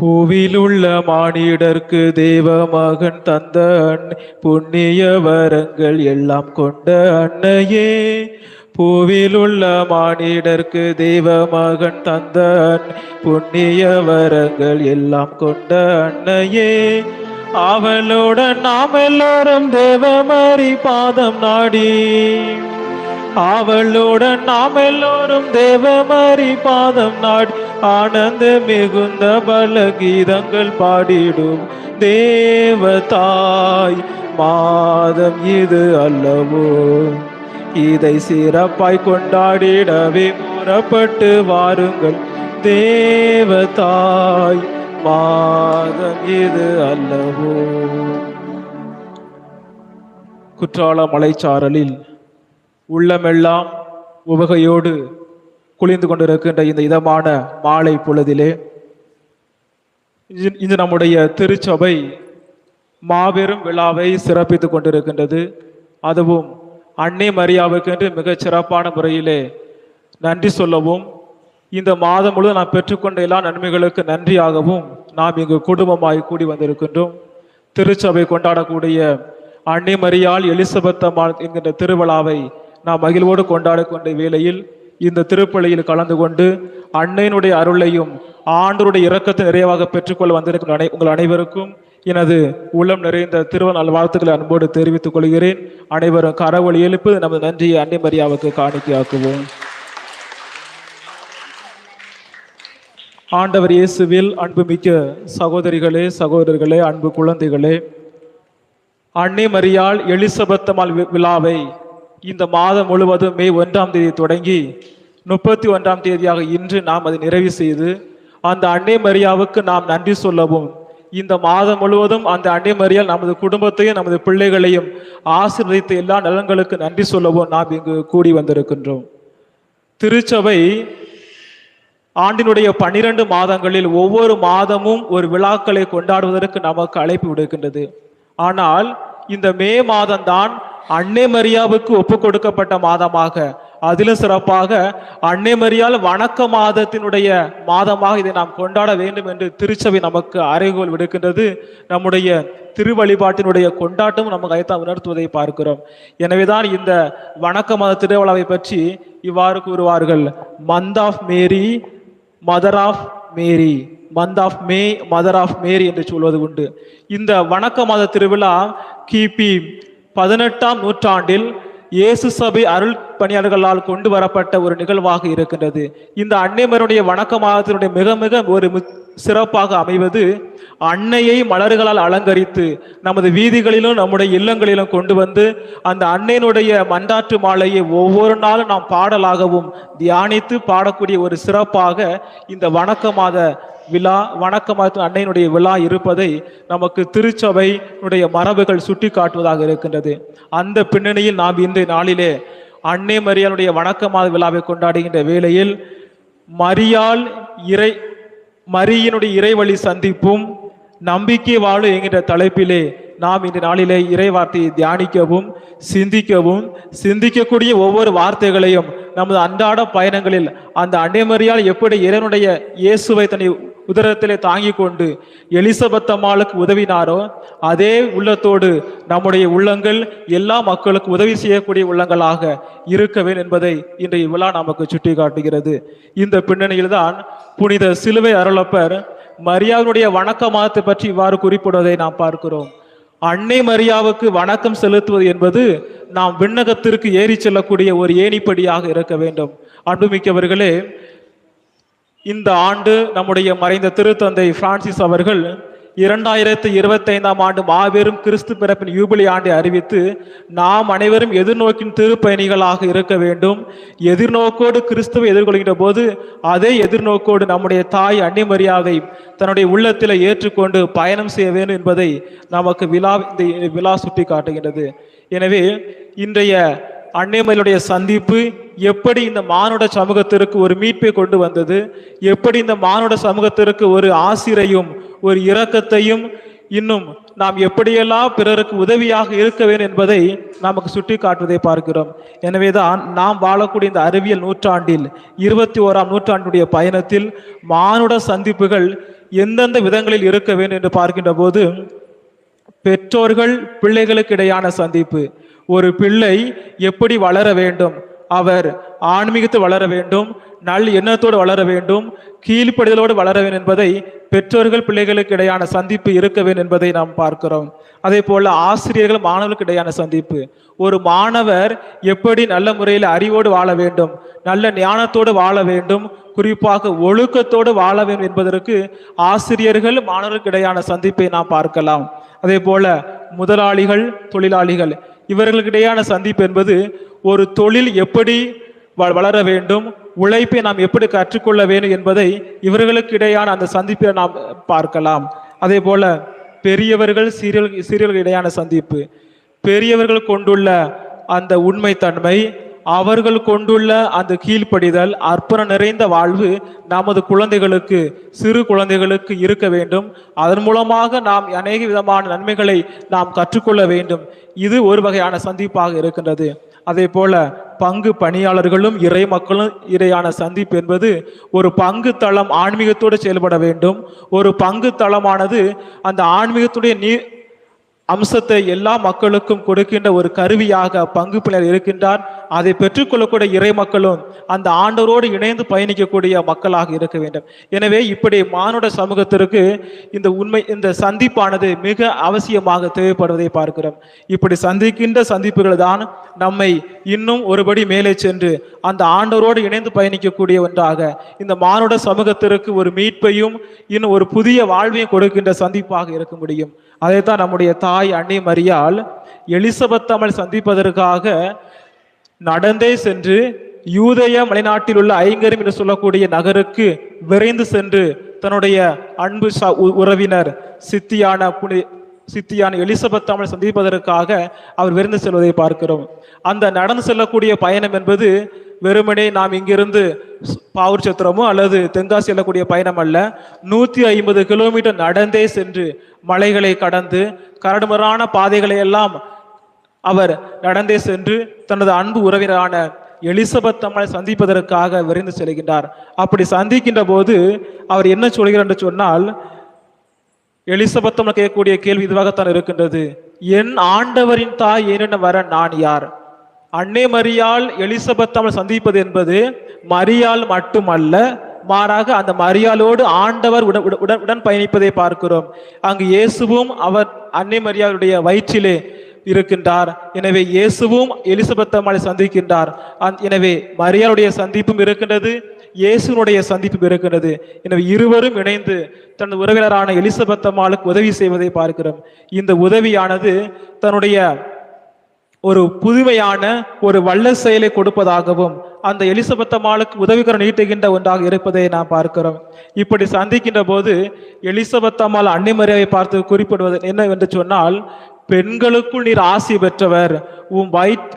பூவிலுள்ள மானிடர்க்கு தேவ மகன் தந்த புண்ணிய வரங்கள் எல்லாம் கொண்ட அன்னையே. பூவிலுள்ள மானிடர்க்கு தேவ மகன் தந்த புண்ணிய வரங்கள் எல்லாம் கொண்ட அன்னையே. அவளுடன் நாம் எல்லாரும் தேவமரி பாதம் நாடி. அவளுடன் நாம் எல்லோரும் தேவமரி பாதம் நாடி ஆனந்த மிகுந்த பல கீதங்கள் பாடிடும். தேவதாய் மாதம் இது அல்லவோ? இதை சிறப்பாய் கொண்டாடிடவே புறப்பட்டு வாருங்கள். தேவதாய் மாதம் இது அல்லவோ? குற்றால மலைச்சாரலில் உள்ளமெல்லாம் உவகையோடு குளிர்ந்து கொண்டிருக்கின்ற இந்த இதமான மாலை பொழுதிலே இன்று- நம்முடைய திருச்சபை மாபெரும் விழாவை சிறப்பித்துக் கொண்டிருக்கின்றது. அதுவும் அன்னை மரியாவுக்கென்று மிகச் சிறப்பான முறையிலே நன்றி சொல்லவும் இந்த மாதம் முழுவதும் நாம் பெற்றுக்கொண்ட எல்லா நன்மைகளுக்கு நன்றியாகவும் நாம் இங்கு குடும்பமாய் கூடி வந்திருக்கின்றோம். திருச்சபை கொண்டாடக்கூடிய அன்னை மரியாள் எலிசபெத் என்கின்ற திருவிழாவை நாம் மகிழ்வோடு கொண்டாடக்கொண்ட வேளையில் இந்த திருப்பலியில் கலந்து கொண்டு அன்னையினுடைய அருளையும் ஆண்டருடைய இரக்கத்தை நிறைவாக பெற்றுக்கொள்ள வந்திருக்கும் அனை- உங்கள் அனைவருக்கும் எனது உள்ளம் நிறைந்த திருவநாள் வாழ்த்துக்களை அன்போடு தெரிவித்துக் கொள்கிறேன். அனைவரும் கரவொலி எழுப்பு நமது நன்றியை அன்னை மரியாவுக்கு காணிக்கையாக்குவோம். ஆண்டவர் இயேசுவில் அன்புமிக்க சகோதரிகளே சகோதரர்களே அன்பு குழந்தைகளே அன்னை மரியாள் எலிசபெத்தமால் வி- விழாவை இந்த மாதம் முழுவதும் மே ஒன்றாம் தேதி தொடங்கி முப்பத்தி ஒன்றாம் தேதியாக இன்று நாம் அதை நிறைவு செய்து அந்த அன்னை மரியாவுக்கு நாம் நன்றி சொல்லவும். இந்த மாதம் முழுவதும் அந்த அன்னை மரியால் நமது குடும்பத்தையும் நமது பிள்ளைகளையும் ஆசீர்வதித்த எல்லா நலன்களுக்கு நன்றி சொல்லவும் நாம் இங்கு கூடி வந்திருக்கின்றோம். திருச்சபை ஆண்டினுடைய பன்னிரண்டு மாதங்களில் ஒவ்வொரு மாதமும் ஒரு விழாக்களை கொண்டாடுவதற்கு நமக்கு அழைப்பு விடுக்கின்றது. ஆனால் இந்த மே மாதம்தான் அன்னை மரியாவுக்கு ஒப்பு கொடுக்கப்பட்ட மாதமாக அதிலும் சிறப்பாக அன்னை மரியால் வணக்க மாதத்தினுடைய மாதமாக இதை நாம் கொண்டாட வேண்டும் என்று திருச்சபை நமக்கு அறைகோல் விடுக்கின்றது. நம்முடைய திருவழிபாட்டினுடைய கொண்டாட்டம் நமக்கு அதைத்தான் உணர்த்துவதை பார்க்கிறோம். எனவேதான் இந்த வணக்க மாத திருவிழாவை பற்றி இவ்வாறு கூறுவார்கள். Month of Mary mother of Mary month of May mother of Mary என்று சொல்வது உண்டு. இந்த வணக்க மாத திருவிழா கிபி பதினெட்டாம் நூற்றாண்டில் இயேசு சபை அருள் பணியாளர்களால் கொண்டு வரப்பட்ட ஒரு நிகழ்வாக இருக்கின்றது. இந்த அன்னைமருடைய வணக்க மாதத்தினுடைய மிக மிக ஒரு சிறப்பாக அமைவது அன்னையை மலர்களால் அலங்கரித்து நமது வீதிகளிலும் நம்முடைய இல்லங்களிலும் கொண்டு வந்து அந்த அன்னையினுடைய மண்டாற்று மாலையை ஒவ்வொரு நாளும் நாம் பாடலாகவும் தியானித்து பாடக்கூடிய ஒரு சிறப்பாக இந்த வணக்க மாத விழா வணக்கமாக அன்னையினுடைய விழா இருப்பதை நமக்கு திருச்சபையினுடைய மரபுகள் சுட்டி காட்டுவதாக இருக்கின்றது. அந்த பின்னணியில் நாம் இந்த நாளிலே அன்னை மரியாளுடைய வணக்கமாத விழாவை கொண்டாடுகின்ற வேளையில் மரியாள் இறை மரியினுடைய இறைவழி சந்திப்பும் நம்பிக்கை வாழும் என்கின்ற தலைப்பிலே நாம் இந்த நாளிலே இறை வார்த்தையை தியானிக்கவும் சிந்திக்கவும் சிந்திக்கக்கூடிய ஒவ்வொரு வார்த்தைகளையும் நமது அன்றாட பயணங்களில் அந்த அன்னைமரியால் எப்படி இறைவனுடைய இயேசுவை தன்னை உதரத்திலே தாங்கிக் கொண்டு எலிசபெத் அம்மாளுக்கு உதவினாரோ அதே உள்ளத்தோடு நம்முடைய உள்ளங்கள் எல்லா மக்களுக்கும் உதவி செய்யக்கூடிய உள்ளங்களாக இருக்க வேண்டும் என்பதை இன்றைய விழா நமக்கு சுட்டி காட்டுகிறது இந்த பின்னணியில்தான் புனித சிலுவை அருளப்பர் மரியாவுடைய வணக்க மாதத்தை பற்றி இவ்வாறு குறிப்பிடுவதை நாம் பார்க்கிறோம். அன்னை மரியாவுக்கு வணக்கம் செலுத்துவது என்பது நாம் விண்ணகத்திற்கு ஏறி செல்லக்கூடிய ஒரு ஏணிப்படியாக இருக்க வேண்டும். அன்புமிக்கவர்களே இந்த ஆண்டு நம்முடைய மறைந்த திருத்தந்தை பிரான்சிஸ் அவர்கள் இரண்டாயிரத்தி இருபத்தைந்தாம் ஆண்டு மாபெரும் கிறிஸ்து பிறப்பின் யூபிலி ஆண்டை அறிவித்து நாம் அனைவரும் எதிர்நோக்கின் திருப்பயணிகளாக இருக்க வேண்டும். எதிர்நோக்கோடு கிறிஸ்துவை எதிர்கொள்கின்ற போது அதே எதிர்நோக்கோடு நம்முடைய தாய் அன்னிமரியாதை தன்னுடைய உள்ளத்தில் ஏற்றுக்கொண்டு பயணம் செய்ய வேண்டும் என்பதை நமக்கு விழா இந்த விழா சுட்டி காட்டுகின்றது எனவே இன்றைய அன்னைமலுடைய சந்திப்பு எப்படி இந்த மானுட சமூகத்திற்கு ஒரு மீட்பை கொண்டு வந்தது? எப்படி இந்த மானுட சமூகத்திற்கு ஒரு ஆசிரையும் ஒரு இரக்கத்தையும் இன்னும் நாம் எப்படியெல்லாம் பிறருக்கு உதவியாக இருக்க வேண்டும் என்பதை நமக்கு சுட்டி காட்டுவதை பார்க்கிறோம். எனவேதான் நாம் வாழக்கூடிய இந்த அறிவியல் நூற்றாண்டில் இருபத்தி ஓராம் நூற்றாண்டுடைய பயணத்தில் மானுட சந்திப்புகள் எந்தெந்த விதங்களில் இருக்க வேண்டும் என்று பார்க்கின்ற போது பெற்றோர்கள் பிள்ளைகளுக்கு இடையான சந்திப்பு. ஒரு பிள்ளை எப்படி வளர வேண்டும்? அவர் ஆன்மீகத்தை வளர வேண்டும் நல் எண்ணத்தோடு வளர வேண்டும் கீழ்ப்படிதலோடு வளர வேண்டும் என்பதை பெற்றோர்கள் பிள்ளைகளுக்கு இடையான சந்திப்பு இருக்க வேண்டும் என்பதை நாம் பார்க்கிறோம். அதே போல ஆசிரியர்கள் மாணவர்களுக்கு இடையான சந்திப்பு. ஒரு மாணவர் எப்படி நல்ல முறையில் அறிவோடு வாழ வேண்டும் நல்ல ஞானத்தோடு வாழ வேண்டும் குறிப்பாக ஒழுக்கத்தோடு வாழ வேண்டும் என்பதற்கு ஆசிரியர்கள் மாணவர்களுக்கு இடையான சந்திப்பை நாம் பார்க்கலாம். அதே போல முதலாளிகள் தொழிலாளிகள் இவர்களுக்கிடையான சந்திப்பு என்பது ஒரு தொழில் எப்படி வ- வளர வேண்டும் உழைப்பை நாம் எப்படி கற்றுக்கொள்ள வேண்டும் என்பதை இவர்களுக்கு இடையான அந்த சந்திப்பை நாம் பார்க்கலாம். அதே போல பெரியவர்கள் சீரியல் சீரியல்கள் இடையான சந்திப்பு. பெரியவர்கள் கொண்டுள்ள அந்த உண்மைத்தன்மை அவர்கள் கொண்டுள்ள அந்த கீழ்ப்படிதல் அர்ப்பணம் நிறைந்த வாழ்வு நமது குழந்தைகளுக்கு சிறு குழந்தைகளுக்கு இருக்க வேண்டும். அதன் மூலமாக நாம் அநேக விதமான நன்மைகளை நாம் கற்றுக்கொள்ள வேண்டும். இது ஒரு வகையான சந்திப்பாக இருக்கின்றது. அதே போல பங்கு பணியாளர்களும் இறை மக்களும் இடையான சந்திப்பு என்பது ஒரு பங்கு தளம் ஆன்மீகத்தோடு செயல்பட வேண்டும். ஒரு பங்கு தளமானது அந்த ஆன்மீகத்துடைய நீ அம்சத்தை எல்லா மக்களுக்கும் கொடுக்கின்ற ஒரு கருவியாக பங்கு பின்னர் இருக்கின்றார். அதை பெற்றுக்கொள்ளக்கூடிய இறை மக்களும் அந்த ஆண்டவரோடு இணைந்து பயணிக்கக்கூடிய மக்களாக இருக்க வேண்டும். எனவே இப்படி மானுட சமூகத்திற்கு இந்த உண்மை இந்த சந்திப்பானது மிக அவசியமாக தேவைப்படுவதை பார்க்கிறோம். இப்படி சந்திக்கின்ற சந்திப்புகள் தான் நம்மை இன்னும் ஒருபடி மேலே சென்று அந்த ஆண்டவரோடு இணைந்து பயணிக்கக்கூடிய ஒன்றாக இந்த மானுட சமூகத்திற்கு ஒரு மீட்பையும் இன்னும் ஒரு புதிய வாழ்வையும் கொடுக்கின்ற சந்திப்பாக இருக்க முடியும். அதைத்தான் நம்முடைய தாய் அன்னை மரியால் எலிசபெத் தமிழ் சந்திப்பதற்காக நடந்தே சென்று யூதய மலைநாட்டில் உள்ள ஐங்கரம் என்று சொல்லக்கூடிய நகருக்கு விரைந்து சென்று தன்னுடைய அன்பு ச- உ- உறவினர் சித்தியான புனி சித்தியான எலிசபெத் அம்மல் சந்திப்பதற்காக அவர் விருந்து செல்வதை பார்க்கிறோம். அந்த நடந்து செல்லக்கூடிய பயணம் என்பது வெறுமனே நாம் இங்கிருந்து பாவூர் சத்திரமோ அல்லது தென்காசி செல்லக்கூடிய பயணம் அல்ல. நூற்றி ஐம்பது கிலோமீட்டர் நடந்தே சென்று மலைகளை கடந்து கரடுமரான பாதைகளை எல்லாம் அவர் நடந்தே சென்று தனது அன்பு உறவினரான எலிசபெத் அம்மை சந்திப்பதற்காக விரைந்து செல்கின்றார். அப்படி சந்திக்கின்ற போது அவர் என்ன சொல்கிறார் என்று சொன்னால் எலிசபத்தம் கேட்கக்கூடிய கேள்வி இதுவாகத்தான் இருக்கின்றது. என் ஆண்டவரின் தாய் ஏனென வர நான் யார்? அன்னை மரியால் எலிசபெத் சந்திப்பது என்பது மரியால் மட்டுமல்ல மாறாக அந்த மரியாலோடு ஆண்டவர் உடன் உடன்- உடன் பயணிப்பதை பார்க்கிறோம். அங்கு இயேசுவும் அவர் அன்னை மரியாளுடைய வயிற்றிலே இருக்கின்றார். எனவே இயேசுவும் எலிசபெத் அம்மாளை சந்திக்கின்றார். எனவே மரியாளுடைய சந்திப்பும் இருக்கின்றது. இயேசுனுடைய சந்திப்பு இருக்கிறது. எனவே இருவரும் இணைந்து தனது உறவினரான எலிசபெத் அம்மாளுக்கு உதவி செய்வதை பார்க்கிறோம். இந்த உதவியானது தன்னுடைய ஒரு புதுமையான ஒரு வல்ல செயலை கொடுப்பதாகவும் அந்த எலிசபெத் அம்மாளுக்கு உதவிகரம் நீட்டுகின்ற ஒன்றாக இருப்பதை நாம் பார்க்கிறோம். இப்படி சந்திக்கின்ற போது எலிசபெத் அம்மாள் அன்னிமரியாவை பார்த்து குறிப்பிடுவது என்னவென்று சொன்னால் பெண்களுக்குள் நீர் ஆசி பெற்றவர் உன் வயிற்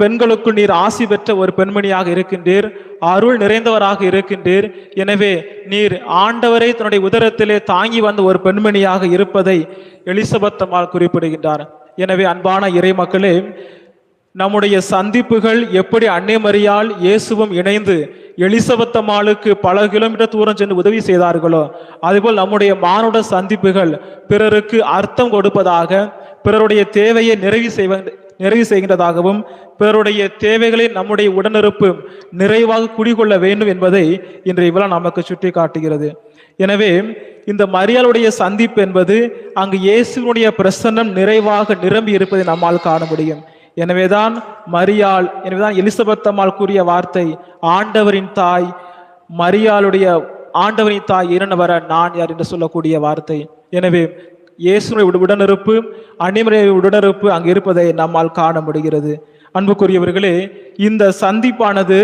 பெண்களுக்கு நீர் ஆசி பெற்ற ஒரு பெண்மணியாக இருக்கின்றீர். அருள் நிறைந்தவராக இருக்கின்றீர். எனவே நீர் ஆண்டவரை தன்னுடைய உதரத்திலே தாங்கி வந்த ஒரு பெண்மணியாக இருப்பதை எலிசபெத்தம்மாள் குறிப்பிடுகின்றார். எனவே அன்பான இறை மக்களே நம்முடைய சந்திப்புகள் எப்படி அன்னைமரியால் இயேசுவும் இணைந்து எலிசபெத்தம்மாளுக்கு பல கிலோமீட்டர் தூரம் சென்று உதவி செய்தார்களோ அதுபோல் நம்முடைய மானுட சந்திப்புகள் பிறருக்கு அர்த்தம் கொடுப்பதாக பிறருடைய தேவையை நிறைவு செய்வ நிறைவு செய்கின்றதாகவும் பிறருடைய தேவைகளை நம்முடைய உடனிருப்பு நிறைவாக குடிகொள்ள வேண்டும் என்பதை இன்றைய விழா நமக்கு சுட்டி காட்டுகிறது எனவே இந்த மரியாளுடைய சந்திப்பு என்பது அங்கு இயேசுனுடைய பிரசன்னம் நிறைவாக நிரம்பி இருப்பதை நம்மால் காண முடியும். எனவேதான் மரியாள் எனவேதான் எலிசபெத் அம்மாள் கூறிய வார்த்தை ஆண்டவரின் தாய் மரியாளுடைய ஆண்டவரின் தாய் இரண்டு வர நான் யார்? என்று சொல்லக்கூடிய வார்த்தை. எனவே இயேசுடைய உடனிருப்பு அன்னிமறைய உடனிருப்பு அங்கு இருப்பதை நம்மால் காண முடிகிறது. அன்புக்குரியவர்களே இந்த சந்திப்பானது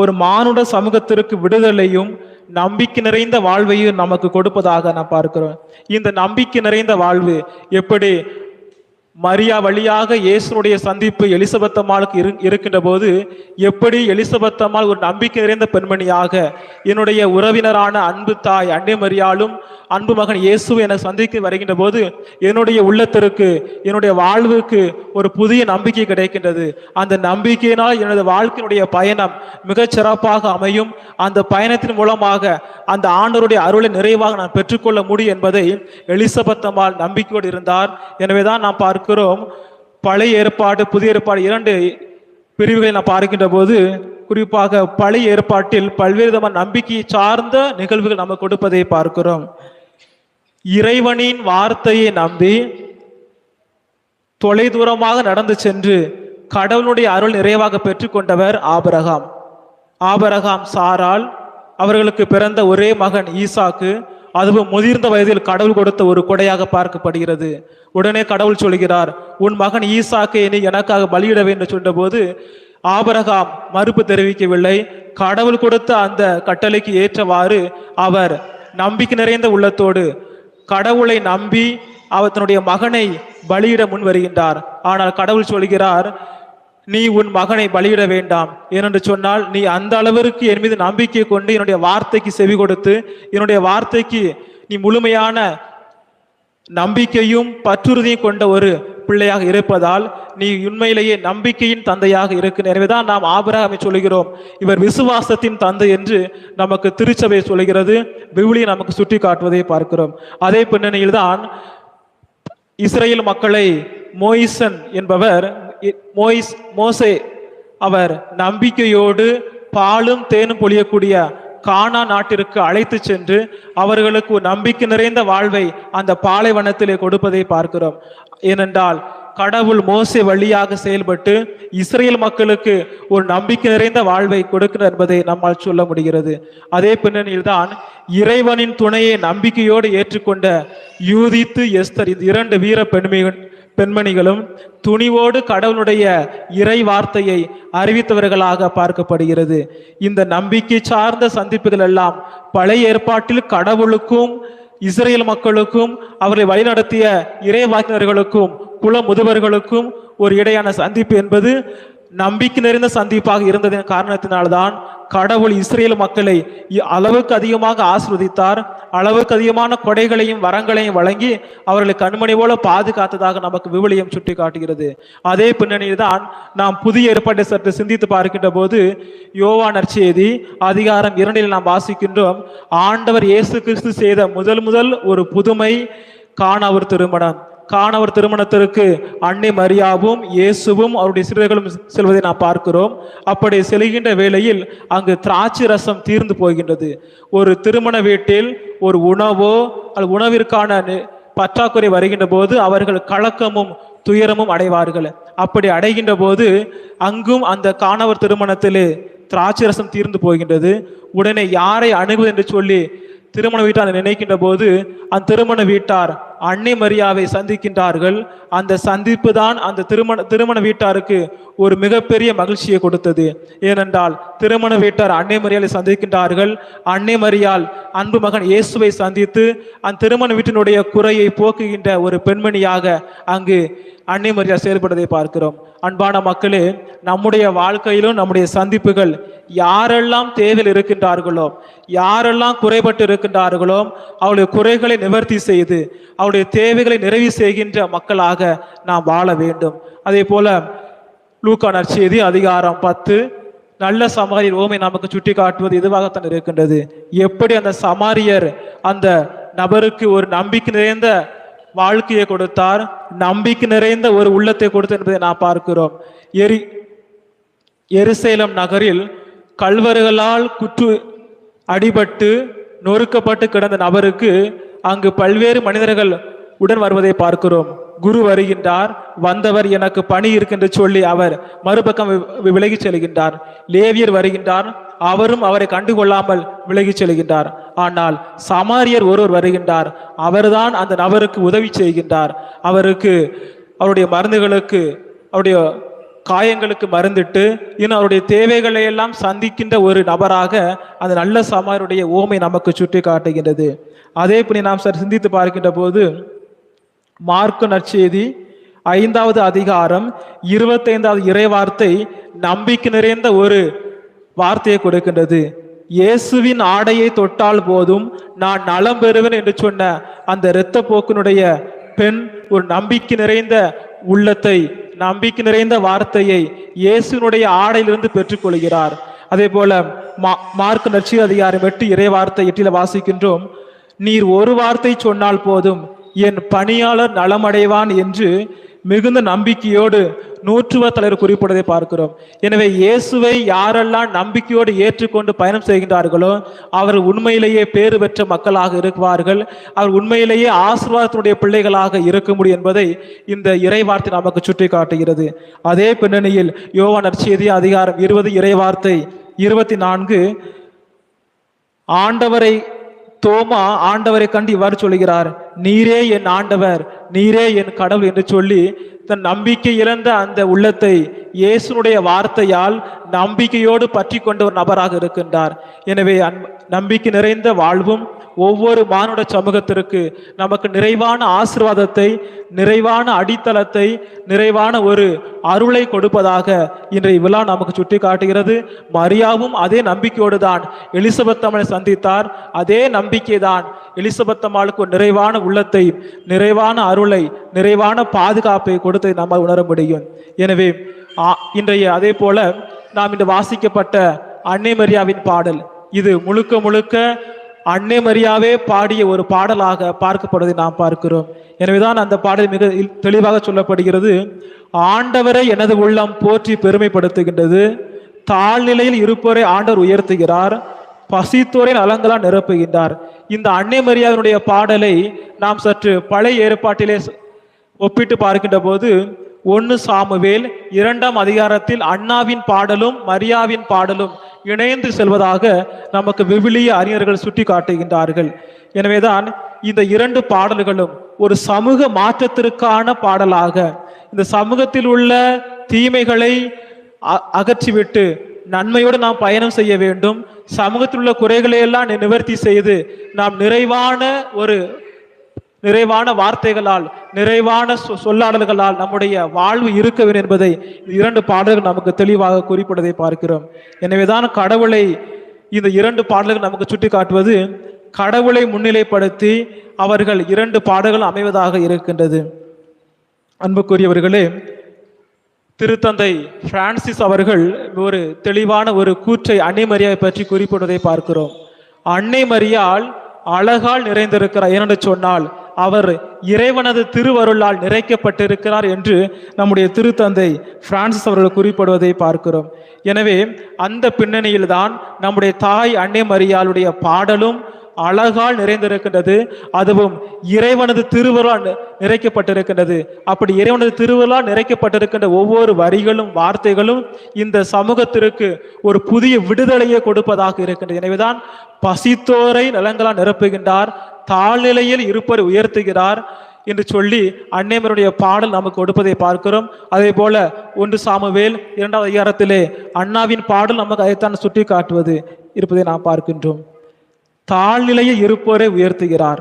ஒரு மானுட சமூகத்திற்கு விடுதலையும் நம்பிக்கை நிறைந்த வாழ்வையும் நமக்கு கொடுப்பதாக நாம் பார்க்கிறோம். இந்த நம்பிக்கை நிறைந்த வாழ்வு எப்படி? மரியா வழியாக இயேசுனுடைய சந்திப்பு எலிசபத்தம்மாளுக்கு இரு இருக்கின்ற போது எப்படி எலிசபத்தம்மாள் ஒரு நம்பிக்கை நிறைந்த பெண்மணியாக என்னுடைய உறவினரான அன்பு தாய் அன்னை மரியாலும் அன்பு மகன் இயேசு என சந்திக்க வருகின்ற போது என்னுடைய உள்ளத்திற்கு என்னுடைய வாழ்வுக்கு ஒரு புதிய நம்பிக்கை கிடைக்கின்றது. அந்த நம்பிக்கையினால் எனது வாழ்க்கையினுடைய பயணம் மிகச் சிறப்பாக அமையும். அந்த பயணத்தின் மூலமாக அந்த ஆண்டவருடைய அருளை நிறைவாக நான் பெற்றுக்கொள்ள முடியும் என்பதை எலிசபெத்தம்மாள் நம்பிக்கையோடு இருந்தார். எனவே தான் நாம் பார்க்கிறோம். பழைய ஏற்பாடு புதிய ஏற்பாடு இரண்டு பிரிவுகளை நான் பார்க்கின்ற போது குறிப்பாக பழைய ஏற்பாட்டில் பல்வேறு விதமான நம்பிக்கையை சார்ந்த நிகழ்வுகள் நம்ம கொடுப்பதை பார்க்கிறோம். இறைவனின் வார்த்தையை நம்பி தொலைதூரமாக நடந்து சென்று கடவுளுடைய அருள் நிறைவாக பெற்றுக்கொண்டவர் ஆபரகாம். ஆபரகாம் சாரால் அவர்களுக்கு பிறந்த ஒரே மகன் ஈசாக்கு அதுவும் முதிர்ந்த வயதில் கடவுள் கொடுத்த ஒரு கொடையாக பார்க்கப்படுகிறது. உடனே கடவுள் சொல்கிறார் உன் மகன் ஈசாக்கை நீ எனக்காக பலியிட வேண்டும் சொன்னபோது ஆபரகாம் மறுப்பு தெரிவிக்கவில்லை. கடவுள் கொடுத்த அந்த கட்டளைக்கு ஏற்றவாறு அவர் நம்பிக்கை நிறைந்த உள்ளத்தோடு கடவுளை நம்பி அவர் தன்னுடைய மகனை பலியிட முன் வருகின்றார் ஆனால் கடவுள் சொல்கிறார் நீ உன் மகனை பலியிட வேண்டாம். ஏனென்று சொன்னால் நீ அந்த அளவிற்கு என் மீது நம்பிக்கை கொண்டு என்னுடைய வார்த்தைக்கு செவி கொடுத்து என்னுடைய வார்த்தைக்கு நீ முழுமையான நம்பிக்கையும் பற்றுறுதியும் கொண்ட ஒரு பிள்ளையாக இருப்பதால் நீ உண்மையிலேயே நம்பிக்கையின் தந்தையாக இருக்கு. எனவேதான் நாம் ஆபராகமை சொல்கிறோம் இவர் விசுவாசத்தின் தந்தை என்று நமக்கு திருச்சபை சொல்கிறது விவிலியை நமக்கு சுட்டி காட்டுவதை பார்க்கிறோம். அதே பின்னணியில் தான் இஸ்ரேல் மக்களை மோயிசன் என்பவர் இ- மோயிஸ் மோசே அவர் நம்பிக்கையோடு பாலும் தேனும் பொழியக்கூடிய கானா நாட்டிற்கு அழைத்து சென்று அவர்களுக்கு ஒரு நம்பிக்கை நிறைந்த வாழ்வை அந்த பாலைவனத்திலே கொடுப்பதை பார்க்கிறோம். ஏனென்றால் கடவுள் மோசை வழியாக செயல்பட்டு இஸ்ரேல் மக்களுக்கு ஒரு நம்பிக்கை நிறைந்த வாழ்வை கொடுக்கிறார் என்பதை நம்மால் சொல்ல முடிகிறது. அதே பின்னணியில் தான் இறைவனின் துணையை நம்பிக்கையோடு ஏற்றுக்கொண்ட யூதித்து எஸ்தர் இந்த இரண்டு வீர பெண்மைகள் பெண்மணிகளும் துணிவோடு கடவுளுடைய இறை வார்த்தையை அறிவித்தவர்களாக பார்க்கப்படுகிறது. இந்த நம்பிக்கை சார்ந்த சந்திப்புகள் எல்லாம் பழைய ஏற்பாட்டில் கடவுளுக்கும் இஸ்ரேல் மக்களுக்கும் அவர்களை வழிநடத்திய இறைவாக்கினர்களுக்கும் குல முதுவர்களுக்கும் ஒரு இடையான சந்திப்பு என்பது நம்பிக்கை நிறைந்த சந்திப்பாக இருந்ததன் காரணத்தினால்தான் கடவுள் இஸ்ரேல் மக்களை இ- அளவுக்கு அதிகமாக ஆசிர்வதித்தார். அளவுக்கு அதிகமான கொடைகளையும் வரங்களையும் வழங்கி அவர்களை கண்மணி போல பாதுகாத்ததாக நமக்கு விவிலியம் சுட்டி காட்டுகிறது அதே பின்னணியில் தான் நாம் புதிய ஏற்பாட்டை சற்று சிந்தித்து பார்க்கின்ற போது யோவான் நற்செய்தி அதிகாரம் இரண்டில் நாம் வாசிக்கின்றோம். ஆண்டவர் இயேசு கிறிஸ்து செய்த முதல் முதல் ஒரு புதுமை காணாவூர் திருமணம். காணவர் திருமணத்திற்கு அன்னை மரியாவும் இயேசுவும் அவருடைய சிறுவர்களும் செல்வதை நாம் பார்க்கிறோம். அப்படி செல்கின்ற வேளையில் அங்கு திராட்சை ரசம் தீர்ந்து போகின்றது. ஒரு திருமண வீட்டில் ஒரு உணவோ அல்லது உணவிற்கான பற்றாக்குறை வருகின்ற போது அவர்கள் கலக்கமும் துயரமும் அடைவார்கள். அப்படி அடைகின்ற போது அங்கும் அந்த காணவர் திருமணத்திலே திராட்சை ரசம் தீர்ந்து போகின்றது. உடனே யாரை அணுகுவது என்று சொல்லி திருமண வீட்டார் நினைக்கின்ற போது அந்த திருமண வீட்டார் அன்னை மரியாவை சந்திக்கின்றார்கள். அந்த சந்திப்பு தான் அந்த திருமண திருமண வீட்டாருக்கு ஒரு மிகப்பெரிய மகிழ்ச்சியை கொடுத்தது. ஏனென்றால் திருமண வீட்டார் அன்னை மரியாதை சந்திக்கின்றார்கள். அன்னை மரியால் அன்பு மகன் இயேசுவை சந்தித்து அந்த திருமண வீட்டினுடைய குறையை போக்குகின்ற ஒரு பெண்மணியாக அங்கு அன்னை மரியா செயல்படுவதை பார்க்கிறோம். அன்பான மக்களே நம்முடைய வாழ்க்கையிலும் நம்முடைய சந்திப்புகள் யாரெல்லாம் தேவையில் இருக்கின்றார்களோ யாரெல்லாம் குறைபட்டு இருக்கின்றார்களோ அவளுடைய குறைகளை நிவர்த்தி செய்து அவருடைய தேவைகளை நிறைவு செய்கின்ற மக்களாக நாம் வாழ வேண்டும். அதே போல லூக்கா நற்செய்தி அதிகாரம் பத்து நல்ல சமாரியர் ஓமை நமக்கு சுட்டி காட்டுவது இதுவாகத்தான் இருக்கின்றது? எப்படி அந்த சமாரியர் அந்த நபருக்கு ஒரு நம்பிக்கை நிறைந்த வாழ்க்கையை கொடுத்தார் நம்பிக்கை நிறைந்த ஒரு உள்ளத்தை கொடுத்து என்பதை நாம் பார்க்கிறோம். எரி எருசேலம் நகரில் கல்வர்களால் குற்று அடிபட்டு நொறுக்கப்பட்டு கிடந்த நபருக்கு அங்கு பல்வேறு மனிதர்கள் உடன் வருவதை பார்க்கிறோம். குரு வருகின்றார் வந்தவர் எனக்கு பணி இருக்கின்ற சொல்லி அவர் மறுபக்கம் வி- விலகிச் செல்கின்றார். லேவியர் வருகின்றார் அவரும் அவரை கண்டுகொள்ளாமல் விலகிச் செல்கின்றார். ஆனால் சமாரியர் ஒருவர் வருகின்றார் அவர்தான் அந்த நபருக்கு உதவி செய்கின்றார். அவருக்கு அவருடைய மருந்துகளுக்கு அவருடைய காயங்களுக்கு மருந்திட்டு இன்னும் அவருடைய தேவைகளை எல்லாம் சந்திக்கின்ற ஒரு நபராக அந்த நல்ல சமாருடைய ஓமை நமக்கு சுட்டி காட்டுகின்றது அதே படி நாம் சார் சிந்தித்து பார்க்கின்ற போது மார்க்கு நற்செய்தி ஐந்தாவது அதிகாரம் இருபத்தைந்தாவது இறைவார்த்தை நம்பிக்கை நிறைந்த ஒரு வார்த்தையை கொடுக்கின்றது. இயேசுவின் ஆடையை தொட்டால் போதும் நான் நலம் பெறுவேன் என்று சொன்ன அந்த இரத்த போக்கினுடைய பெண் ஒரு நம்பிக்கை நிறைந்த உள்ளத்தை நம்பிக்கை நிறைந்த வார்த்தையை இயேசுனுடைய ஆடையிலிருந்து பெற்றுக்கொள்கிறார். அதே போல மா மார்க் நட்சி அதிகாரம் எட்டு இறை வார்த்தை எட்டில வாசிக்கின்றோம். நீர் ஒரு வார்த்தை சொன்னால் போதும். என் பணியாளர் நலமடைவான் என்று மிகுந்த நம்பிக்கையோடு நூற்றுவ தலைவர் குறிப்பிடுவதை பார்க்கிறோம். எனவே இயேசுவை யாரெல்லாம் நம்பிக்கையோடு ஏற்றுக்கொண்டு பயணம் செய்கின்றார்களோ அவர் உண்மையிலேயே பேறு பெற்ற மக்களாக இருக்குவார்கள். அவர் உண்மையிலேயே ஆசீர்வாதத்தினுடைய பிள்ளைகளாக இருக்க முடியும் என்பதை இந்த இறைவார்த்தை நமக்கு சுட்டி காட்டுகிறது அதே பின்னணியில் யோவான் நற்செய்தி அதிகாரம் இருபது இறைவார்த்தை இருபத்தி நான்கு. ஆண்டவரை தோமா ஆண்டவரை கண்டு இவ்வாறு சொல்கிறார் நீரே என் ஆண்டவர் நீரே என் கடவுள் என்று சொல்லி தன் நம்பிக்கை இழந்த அந்த உள்ளத்தை இயேசுனுடைய வார்த்தையால் நம்பிக்கையோடு பற்றி கொண்ட ஒரு நபராக இருக்கின்றார். எனவே அன்ப- நம்பிக்கை நிறைந்த வாழ்வும் ஒவ்வொரு மானுட சமூகத்திற்கு நமக்கு நிறைவான ஆசிர்வாதத்தை நிறைவான அடித்தளத்தை நிறைவான ஒரு அருளை கொடுப்பதாக இன்றைய விழா நமக்கு சுட்டி காட்டுகிறது மரியாவும் அதே நம்பிக்கையோடு தான் எலிசபெத் அம்மனை சந்தித்தார். அதே நம்பிக்கை தான் எலிசபெத் அம்மாளுக்கு ஒரு நிறைவான உள்ளத்தை நிறைவான அருளை நிறைவான பாதுகாப்பை கொடுத்ததை நம்மால் உணர முடியும். எனவே இன்றைய அதே போல நாம் இன்று வாசிக்கப்பட்ட அன்னை மரியாவின் பாடல். இது முழுக்க முழுக்க அன்னை மரியாவே பாடிய ஒரு பாடலாக பார்க்கப்படுவதை நாம் பார்க்கிறோம். எனவேதான் அந்த பாடல் மிக தெளிவாக சொல்லப்படுகிறது. ஆண்டவரை எனது உள்ளம் போற்றி பெருமைப்படுத்துகின்றது. தாழ்நிலையில் இருப்போரை ஆண்டவர் உயர்த்துகிறார். பசித்தோரின் அலங்களால் நிரப்புகின்றார். இந்த அன்னை மரியாவினுடைய பாடலை நாம் சற்று பழைய ஏற்பாட்டிலே ஒப்பிட்டு பார்க்கின்ற போது ஒன்று சாமுவேல் இரண்டாம் அதிகாரத்தில் அண்ணாவின் பாடலும் மரியாவின் பாடலும் இணைந்து செல்வதாக நமக்கு விவிலிய அறிஞர்கள் சுட்டி காட்டுகின்றார்கள் எனவேதான் இந்த இரண்டு பாடல்களும் ஒரு சமூக மாற்றத்திற்கான பாடலாக இந்த சமூகத்தில் உள்ள தீமைகளை அ- அகற்றிவிட்டு நன்மையோடு நாம் பயணம் செய்ய வேண்டும். சமூகத்தில் உள்ள குறைகளை எல்லாம் நிவர்த்தி செய்து நாம் நிறைவான ஒரு நிறைவான வார்த்தைகளால் நிறைவான சொ- சொல்லாடல்களால் நம்முடைய வாழ்வு இருக்க வேண்டும் என்பதை இரண்டு பாடல்கள் நமக்கு தெளிவாக குறிப்பிடுவதை பார்க்கிறோம். எனவேதான் கடவுளை இந்த இரண்டு பாடல்கள் நமக்கு சுட்டி காட்டுவது கடவுளை முன்னிலைப்படுத்தி அவர்கள் இரண்டு பாடல்கள் அமைவதாக இருக்கின்றது. அன்புக்குரியவர்களே திருத்தந்தை பிரான்சிஸ் அவர்கள் ஒரு தெளிவான ஒரு கூற்றை அன்னை மரியாவை பற்றி குறிப்பிடுவதை பார்க்கிறோம். அன்னை மரியால் அழகால் நிறைந்திருக்கிறார். ஏனென்று சொன்னால் அவர் இறைவனது திருவருளால் நிறைக்கப்பட்டிருக்கிறார் என்று நம்முடைய திருத்தந்தை பிரான்சிஸ் அவர்கள் குறிப்பிடுவதை பார்க்கிறோம். எனவே அந்த பின்னணியில்தான் நம்முடைய தாய் அன்னை மரியாளுடைய பாடலும் அழகால் நிறைந்திருக்கின்றது. அதுவும் இறைவனது திருவருளால் நிறைக்கப்பட்டிருக்கின்றது. அப்படி இறைவனது திருவருளால் நிறைக்கப்பட்டிருக்கின்ற ஒவ்வொரு வரிகளும் வார்த்தைகளும் இந்த சமூகத்திற்கு ஒரு புதிய விடுதலையை கொடுப்பதாக இருக்கின்றது. எனவேதான் பசித்தோரை நலங்களால் நிரப்புகின்றார். தாழ்நிலையில் இருப்பரை உயர்த்துகிறார் என்று சொல்லி அன்னைமருடைய பாடல் நமக்கு கொடுப்பதை பார்க்கிறோம். அதே போல ஒன்று சாமுவேல் இரண்டாவது அதிகாரத்திலே அண்ணாவின் பாடல் நமக்கு அதைத்தான் சுட்டி காட்டுவது இருப்பதை நாம் பார்க்கின்றோம். தாழ்நிலையில் இருப்போரை உயர்த்துகிறார்.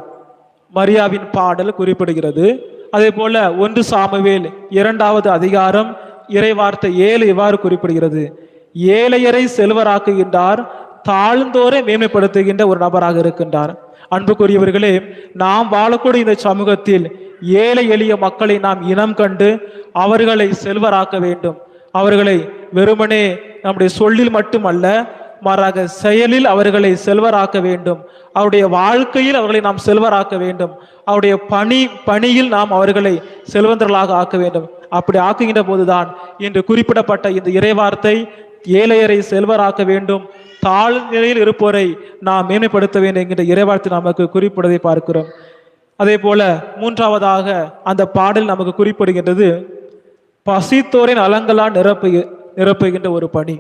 மரியாவின் பாடல் குறிப்பிடுகிறது. அதே போல ஒன்று சாமுவேல் இரண்டாவது அதிகாரம் இறைவார்த்தை ஏழு இவ்வாறு குறிப்பிடுகிறது. ஏழையரை செல்வராக்குகின்றார் தாழ்ந்தோரை மேன்மைப்படுத்துகின்ற ஒரு நபராக இருக்கின்றார். அன்புக்குரியவர்களே நாம் வாழக்கூடிய இந்த சமூகத்தில் ஏழை எளிய மக்களை நாம் இனம் கண்டு அவர்களை செல்வராக்க வேண்டும். அவர்களை வெறுமனே நம்முடைய சொல்லில் மட்டுமல்ல மாறாக செயலில் அவர்களை செல்வராக்க வேண்டும். அவருடைய வாழ்க்கையில் அவர்களை நாம் செல்வராக்க வேண்டும். அவருடைய பணி பணியில் நாம் அவர்களை செல்வந்தர்களாக ஆக்க வேண்டும். அப்படி ஆக்குகின்ற போதுதான் இன்று குறிப்பிடப்பட்ட இந்த இறைவார்த்தை ஏழையரை செல்வராக்க வேண்டும். தாழ்நிலையில் இருப்போரை நாம் மேன்மைப்படுத்த வேண்டும் என்கின்ற இறைவார்த்தை நமக்கு குறிப்பிடுவதை பார்க்கிறோம். அதே போல மூன்றாவதாக அந்த பாடல் நமக்கு குறிப்பிடுகின்றது பசித்தோரின் அலங்களால் நிரப்பு நிரப்புகின்ற ஒரு பணி.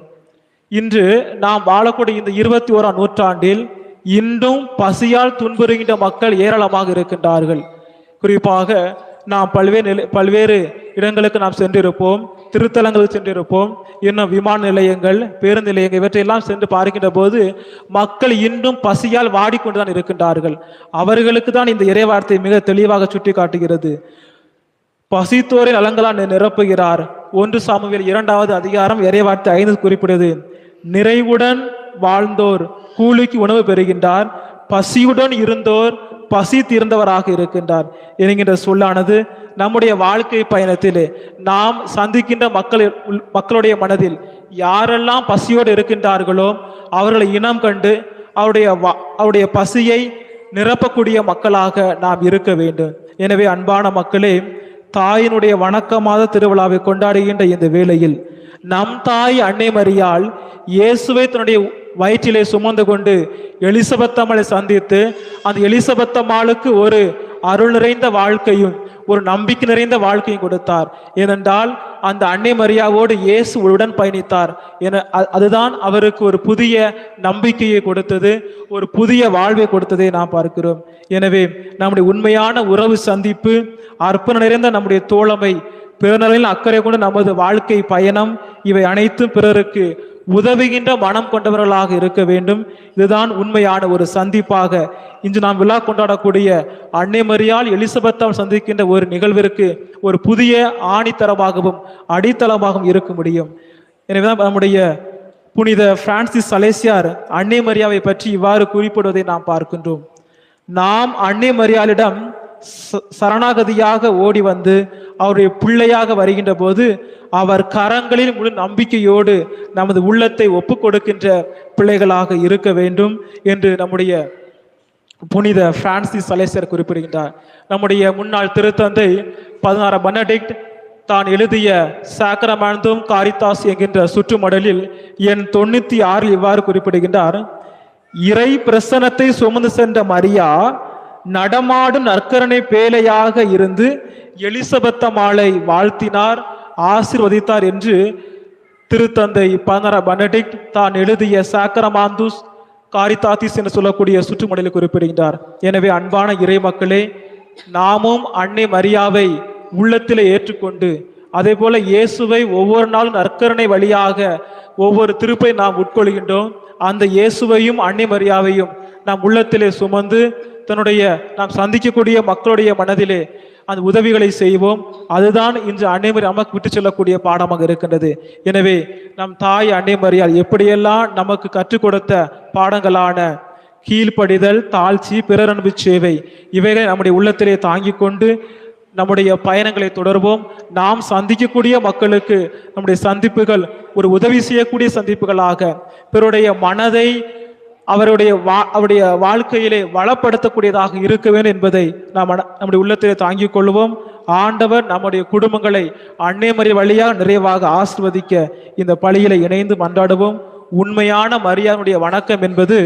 இன்று நாம் வாழக்கூடிய இந்த இருபத்தி ஓராம் நூற்றாண்டில் இன்றும் பசியால் துன்புறுகின்ற மக்கள் ஏராளமாக இருக்கின்றார்கள். குறிப்பாக நாம் பல்வேறு நிலை பல்வேறு இடங்களுக்கு நாம் சென்றிருப்போம். திருத்தலங்களுக்கு சென்றிருப்போம். இன்னும் விமான நிலையங்கள் பேருந்து நிலையங்கள் இவற்றையெல்லாம் சென்று பார்க்கின்ற போது மக்கள் இன்னும் பசியால் வாடிக்கொண்டுதான் இருக்கின்றார்கள். அவர்களுக்கு தான் இந்த இறைவார்த்தை மிக தெளிவாக சுட்டி காட்டுகிறது பசித்தோரின் அலங்களால் நிரப்புகிறார். ஒன்று சாமுவேல் இரண்டாவது அதிகாரம் இறைவார்த்தை ஐந்து குறிப்பிடுது. நிறைவுடன் வாழ்ந்தோர் கூலிக்கு உணவு பெறுகின்றார். பசியுடன் இருந்தோர் பசி தீர்ந்தவராக இருக்கின்றார். என்கின்ற சொல்லானது நம்முடைய வாழ்க்கை பயணத்திலே நாம் சந்திக்கின்ற மக்கள் மக்களுடைய மனதில் யாரெல்லாம் பசியோடு இருக்கின்றார்களோ அவர்களை இனம் கண்டு அவருடைய வா- அவருடைய பசியை நிரப்பக்கூடிய மக்களாக நாம் இருக்க வேண்டும். எனவே அன்பான மக்களே தாயினுடைய வணக்கமாத திருவிழாவை கொண்டாடுகின்ற இந்த வேளையில் நம் தாய் அன்னை மரியாள் இயேசுவை தன்னுடைய வயிற்றிலே சுமந்து கொண்டு எலிசபெத்தம்மளை சந்தித்து அந்த எலிசபத்தம்மாளுக்கு ஒரு அருள் நிறைந்த வாழ்க்கையும் ஒரு நம்பிக்கை நிறைந்த வாழ்க்கையும் கொடுத்தார். ஏனென்றால் அந்த அன்னை மரியாவோடு இயேசு உடன் பயணித்தார். என அதுதான் அவருக்கு ஒரு புதிய நம்பிக்கையை கொடுத்தது ஒரு புதிய வாழ்வை கொடுத்ததை நாம் பார்க்கிறோம். எனவே நம்முடைய உண்மையான உறவு சந்திப்பு அர்ப்பணம் நிறைந்த நம்முடைய தோழமை பிறநலில் அக்கறை கொண்டு நமது வாழ்க்கை பயணம் இவை அனைத்தும் பிறருக்கு உதவுகின்ற மனம் கொண்டவர்களாக இருக்க வேண்டும். இதுதான் உண்மையான ஒரு சந்திப்பாக. இன்று நாம் விழா கொண்டாடக்கூடிய அன்னை மரியால் எலிசபெத்தால் சந்திக்கின்ற ஒரு நிகழ்விற்கு ஒரு புதிய ஆணித்தரமாகவும் அடித்தளமாகவும் இருக்க முடியும். எனவேதான் நம்முடைய புனித பிரான்சிஸ் சலேசியார் அன்னை மரியாவை பற்றி இவ்வாறு குறிப்பிடுவதை நாம் பார்க்கின்றோம். நாம் அன்னை மரியாளிடம் சரணாகதியாக ஓடி வந்து அவருடைய பிள்ளையாக வருகின்ற போது அவர் கரங்களில் முழு நம்பிக்கையோடு நமது உள்ளத்தை ஒப்பு கொடுக்கின்ற பிள்ளைகளாக இருக்க வேண்டும் என்று நம்முடைய புனித பிரான்சிஸ் சலேசர் குறிப்பிடுகின்றார். நம்முடைய முன்னாள் திருத்தந்தை பதினாறு பனடிக்ட் தான் எழுதிய சாக்கரமாந்தும் காரித்தாஸ் என்கின்ற சுற்றுமடலில் என் தொண்ணூத்தி ஆறில் இவ்வாறு குறிப்பிடுகின்றார். இறை பிரசனத்தை சுமந்து சென்ற மரியா நடமாடும் நற்கரணை பேழையாக இருந்து எலிசபெத்தமாளை வாழ்த்தினார் ஆசிர்வதித்தார் என்று திருத்தந்தை பனர பனடிக் தான் எழுதிய சாக்கரமாந்தூஸ் காரிதாத்திஸ் என்று சொல்லக்கூடிய சுற்றுமுறையில் குறிப்பிடுகின்றார். எனவே அன்பான இறை மக்களே நாமும் அன்னை மரியாவை உள்ளத்திலே ஏற்றுக்கொண்டு அதே போல இயேசுவை ஒவ்வொரு நாளும் நற்கரணை வழியாக ஒவ்வொரு திருப்பை நாம் உட்கொள்கின்றோம். அந்த இயேசுவையும் அன்னை மரியாவையும் நாம் உள்ளத்திலே சுமந்து தன்னுடைய நாம் சந்திக்கக்கூடிய மக்களுடைய மனதிலே அந்த உதவிகளை செய்வோம். அதுதான் இன்று அன்னைமரி நமக்கு விட்டு செல்லக்கூடிய பாடமாக இருக்கின்றது. எனவே நம் தாய் அன்னைமரியால் எப்படியெல்லாம் நமக்கு கற்றுக் கொடுத்த பாடங்களான கீழ்ப்படிதல் தாழ்ச்சி பிறரன்பு சேவை இவைகளை நம்முடைய உள்ளத்திலே தாங்கிக் கொண்டு நம்முடைய பயணங்களை தொடர்வோம். நாம் சந்திக்கக்கூடிய மக்களுக்கு நம்முடைய சந்திப்புகள் ஒரு உதவி செய்யக்கூடிய சந்திப்புகளாக பிறருடைய மனதை அவருடைய வா அவருடைய வாழ்க்கையிலே வளப்படுத்தக்கூடியதாக இருக்க வேண்டும் என்பதை நாம் நம்முடைய உள்ளத்திலே தாங்கிக் கொள்வோம் ஆண்டவர் நம்முடைய குடும்பங்களை அன்னைமறை வழியாக நிறைவாக ஆசிர்வதிக்க இந்த பழியில இணைந்து மன்றாடுவோம். உண்மையான மரியாதையுடைய வணக்கம் என்பது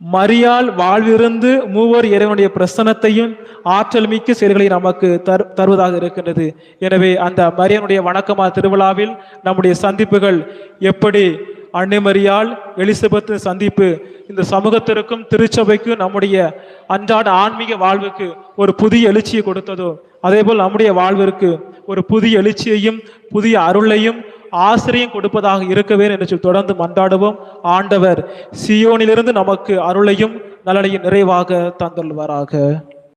மரியால் வாழ்விருந்து மூவர் இறைவனுடைய பிரசன்னத்தையும் ஆற்றல் மிக்க செயல்களை நமக்கு தரு தருவதாக இருக்கின்றது. எனவே அந்த மரியானுடைய வணக்கமா திருவிழாவில் நம்முடைய சந்திப்புகள் எப்படி அன்னை எலிசபெத்து எலிசபெத் சந்திப்பு இந்த சமூகத்திற்கும் திருச்சபைக்கும் நம்முடைய அன்றாட ஆன்மீக வாழ்வுக்கு ஒரு புதிய எழுச்சியை கொடுத்ததோ அதேபோல் நம்முடைய வாழ்விற்கு ஒரு புதிய எழுச்சியையும் புதிய அருளையும் ஆசிரியம் கொடுப்பதாக இருக்கவே என்று சொல்லி தொடர்ந்து மன்றாடுவோம். ஆண்டவர் சியோனிலிருந்து நமக்கு அருளையும் நலனையும் நிறைவாக தந்துள்வாராக